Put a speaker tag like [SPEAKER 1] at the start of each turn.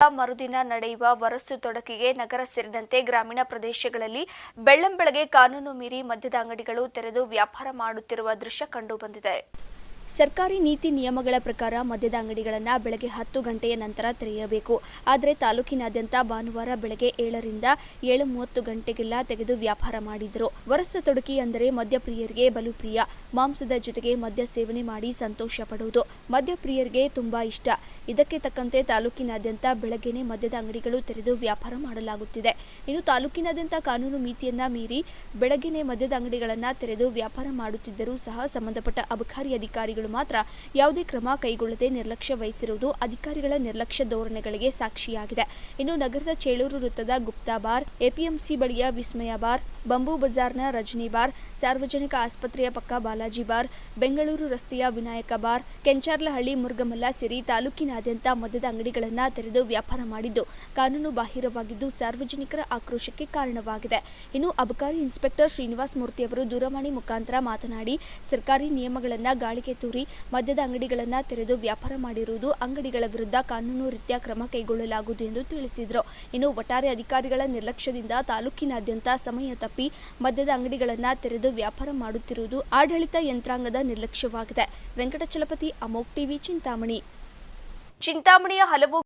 [SPEAKER 1] ಮರುದಿನ ನಡೆಯುವ ವರಸು ತೊಡಕಿಗೆ ನಗರ ಸೇರಿದಂತೆ ಗ್ರಾಮೀಣ ಪ್ರದೇಶಗಳಲ್ಲಿ ಬೆಳ್ಳಂಬೆಳಗ್ಗೆ ಕಾನೂನು ಮೀರಿ ಮದ್ಯದ ಅಂಗಡಿಗಳು ತೆರೆದು ವ್ಯಾಪಾರ ಮಾಡುತ್ತಿರುವ ದೃಶ್ಯ ಕಂಡುಬಂದಿದೆ ಸರ್ಕಾರಿ ನೀತಿ ನಿಯಮಗಳ ಪ್ರಕಾರ ಮದ್ಯದ ಅಂಗಡಿಗಳನ್ನು ಬೆಳಗ್ಗೆ ಹತ್ತು ಗಂಟೆಯ ನಂತರ ತೆರೆಯಬೇಕು. ಆದರೆ ತಾಲೂಕಿನಾದ್ಯಂತ ಭಾನುವಾರ ಬೆಳಗ್ಗೆ ಏಳರಿಂದ ಏಳು ಮೂವತ್ತು ಗಂಟೆಗೆಲ್ಲ ತೆಗೆದು ವ್ಯಾಪಾರ ಮಾಡಿದರು. ವರಸ ತೊಡಕಿ ಅಂದರೆ ಮದ್ಯಪ್ರಿಯರಿಗೆ ಬಲು ಪ್ರಿಯ ಮಾಂಸದ ಜೊತೆಗೆ ಮದ್ಯ ಸೇವನೆ ಮಾಡಿ ಸಂತೋಷ ಪಡುವುದು. ಮದ್ಯಪ್ರಿಯರಿಗೆ ತುಂಬಾ ಇಷ್ಟ. ಇದಕ್ಕೆ ತಕ್ಕಂತೆ ತಾಲೂಕಿನಾದ್ಯಂತ ಬೆಳಗ್ಗೆನೆ ಮದ್ಯದ ಅಂಗಡಿಗಳು ತೆರೆದು ವ್ಯಾಪಾರ ಮಾಡಲಾಗುತ್ತಿದೆ. ಇನ್ನು ತಾಲೂಕಿನಾದ್ಯಂತ ಕಾನೂನು ಮಿತಿಯನ್ನ ಮೀರಿ ಬೆಳಗ್ಗೆನೆ ಮದ್ಯದ ಅಂಗಡಿಗಳನ್ನು ತೆರೆದು ವ್ಯಾಪಾರ ಮಾಡುತ್ತಿದ್ದರೂ ಸಹ ಸಂಬಂಧಪಟ್ಟ ಅಬಕಾರಿ ಅಧಿಕಾರಿಗಳು ಮಾತ್ರ ಯಾವುದೇ ಕ್ರಮ ಕೈಗೊಳ್ಳದೆ ನಿರ್ಲಕ್ಷ್ಯ ವಹಿಸಿರುವುದು ಅಧಿಕಾರಿಗಳ ನಿರ್ಲಕ್ಷ್ಯ ಧೋರಣೆಗಳಿಗೆ ಸಾಕ್ಷಿಯಾಗಿದೆ. ಇನ್ನು ನಗರದ ಚೇಳೂರು ವೃತ್ತದ ಗುಪ್ತಾ ಬಾರ್, ಎಪಿಎಂಸಿ ಬಳಿಯ ವಿಸ್ಮಯ ಬಾರ್ ಬಂಬೂ ಬಜಾರ್ನ ರಜನಿ ಬಾರ್, ಸಾರ್ವಜನಿಕ ಆಸ್ಪತ್ರೆಯ ಪಕ್ಕ ಬಾಲಾಜಿ ಬಾರ್, ಬೆಂಗಳೂರು ರಸ್ತೆಯ ವಿನಾಯಕ ಬಾರ್, ಕೆಂಚಾರ್ಲಹಳ್ಳಿ ಮುರುಗಮಲ್ಲ ಸೇರಿ ತಾಲೂಕಿನಾದ್ಯಂತ ಮದ್ಯದ ಅಂಗಡಿಗಳನ್ನು ತೆರೆದು ವ್ಯಾಪಾರ ಮಾಡಿದ್ದು ಕಾನೂನು ಬಾಹಿರವಾಗಿದ್ದು ಸಾರ್ವಜನಿಕರ ಆಕ್ರೋಶಕ್ಕೆ ಕಾರಣವಾಗಿದೆ. ಇನ್ನು ಅಬಕಾರಿ ಇನ್ಸ್ಪೆಕ್ಟರ್ ಶ್ರೀನಿವಾಸ್ ಮೂರ್ತಿ ಅವರು ದೂರವಾಣಿ ಮುಖಾಂತರ ಮಾತನಾಡಿ, ಸರ್ಕಾರಿ ನಿಯಮಗಳನ್ನು ಗಾಳಿಗೆ ತೂರಿ ಮದ್ಯದ ಅಂಗಡಿಗಳನ್ನು ತೆರೆದು ವ್ಯಾಪಾರ ಮಾಡಿರುವುದು ಅಂಗಡಿಗಳ ವಿರುದ್ಧ ಕಾನೂನು ರೀತಿಯ ಕ್ರಮ ಕೈಗೊಳ್ಳಲಾಗುವುದು ಎಂದು ತಿಳಿಸಿದರು. ಇನ್ನು ಒಟ್ಟಾರೆ ಅಧಿಕಾರಿಗಳ ನಿರ್ಲಕ್ಷ್ಯದಿಂದ ತಾಲೂಕಿನಾದ್ಯಂತ ಸಮಯ ತಪ್ಪಿ ಮದ್ಯದ ಅಂಗಡಿಗಳನ್ನು ತೆರೆದು ವ್ಯಾಪಾರ ಮಾಡುತ್ತಿರುವುದು ಆಡಳಿತ ಯಂತ್ರಾಂಗದ ನಿರ್ಲಕ್ಷ್ಯವಾಗಿದೆ. ವೆಂಕಟಚಲಪತಿ, ಅಮೋಕ್ ಟಿವಿ, ಚಿಂತಾಮಣಿ. ಚಿಂತಾಮಣಿಯ ಹಲವು